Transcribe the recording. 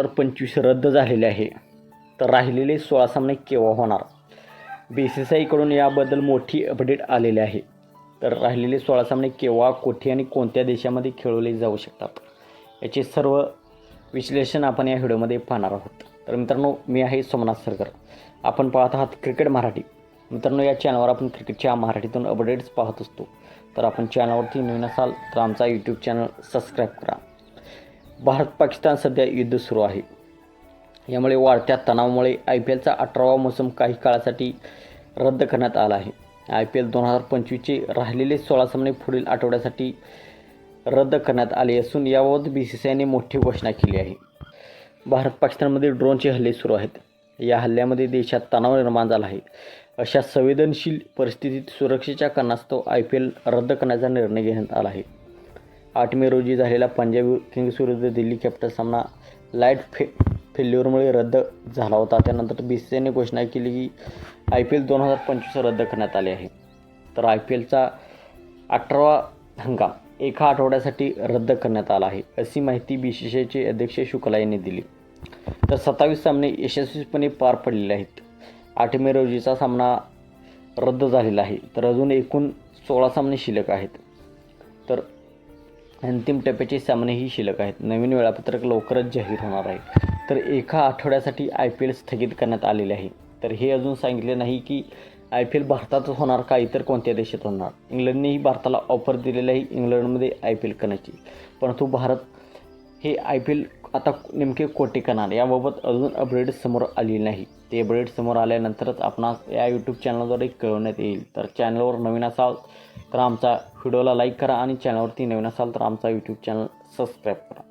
तर पंचवीस रद्द झालेले आहे. तर राहिलेले सोळा सामने केव्हा होणार? बी सी सी आयकडून याबद्दल मोठी अपडेट आलेली आहे. तर राहिलेले सोळा सामने केव्हा कोठे आणि कोणत्या देशामध्ये खेळवले जाऊ शकतात? याचे सर्व विश्लेषण आपण या व्हिडिओमध्ये पाहणार आहोत. तर मित्रांनो मी आहे सोमनाथ सरकर. आपण पाहत आहात क्रिकेट मराठी. मित्रांनो या चॅनलवर आपण क्रिकेटच्या मराठीतून अपडेट्स पाहत असतो. तर आपण चॅनलवरती नवीन असाल तर आमचा यूट्यूब चॅनल सबस्क्राईब करा. भारत पाकिस्तान सध्या युद्ध सुरू आहे. यामुळे वाढत्या तणावामुळे आय पी एलचा अठरावा मोसम काही काळासाठी रद्द करण्यात आला आहे. आय पी एल दोन हजार पंचवीसचे राहिलेले सोळा सामने पुढील आठवड्यासाठी रद्द करण्यात आले असून याबाबत बी सी सी आयने मोठी घोषणा केली आहे. भारत पाकिस्तानमध्ये ड्रोनचे हल्ले सुरू आहेत. या हल्ल्यामध्ये देशात तणाव निर्माण झाला आहे. अशा संवेदनशील परिस्थितीत सुरक्षेच्या कारणास्तव आय पी एल रद्द करण्याचा निर्णय घेण्यात आला आहे. आठ मे रोजी झालेला पंजाब किंग्स विरुद्ध दिल्ली कॅपिटल सामना लाइट फे फेल्युअरमुळे रद्द झाला होता. त्यानंतर बी सी आयने घोषणा केली की आय पी एल दोन हजार पंचवीस रद्द करण्यात आले आहे. तर आय पी एलचा अठरावा हंगाम एका आठवड्यासाठी रद्द करण्यात आला आहे अशी माहिती बी सी सी आयचे अध्यक्ष शुक्ला यांनी दिली. तर सत्तावीस सामने यशस्वीपणे पार पडलेले आहेत. आठ मे रोजीचा सामना रद्द झालेला आहे तर अजून एकूण सोळा सामने शिल्लक आहेत. तर अंतिम टप्प्याचे सामनेही शिल्लक आहेत. नवीन वेळापत्रक लवकरच जाहीर होणार आहे. तर एका आठवड्यासाठी आय पी एल स्थगित करण्यात आलेले आहे. तर हे अजून सांगितले नाही की आय पी एल भारतातच होणार का इतर कोणत्या देशात होणार? इंग्लंडनेही भारताला ऑफर दिलेली आहे. इंग्लंडमध्ये आय पी एल करण्याची. परंतु भारत हे आय पी एल आता नेमके कोठे करणार? याबाबत अजून अपडेट समोर आली नाही. ते अपडेट समोर आल्यानंतरच आपणास या यूट्यूब चॅनलद्वारे कळवण्यात येईल. तर चॅनलवर नवीन असाल तर आमचा व्हिडिओला लाईक करा आणि चॅनलवरती नवीन असाल तर आमचा यूट्यूब चॅनल सबस्क्राईब करा.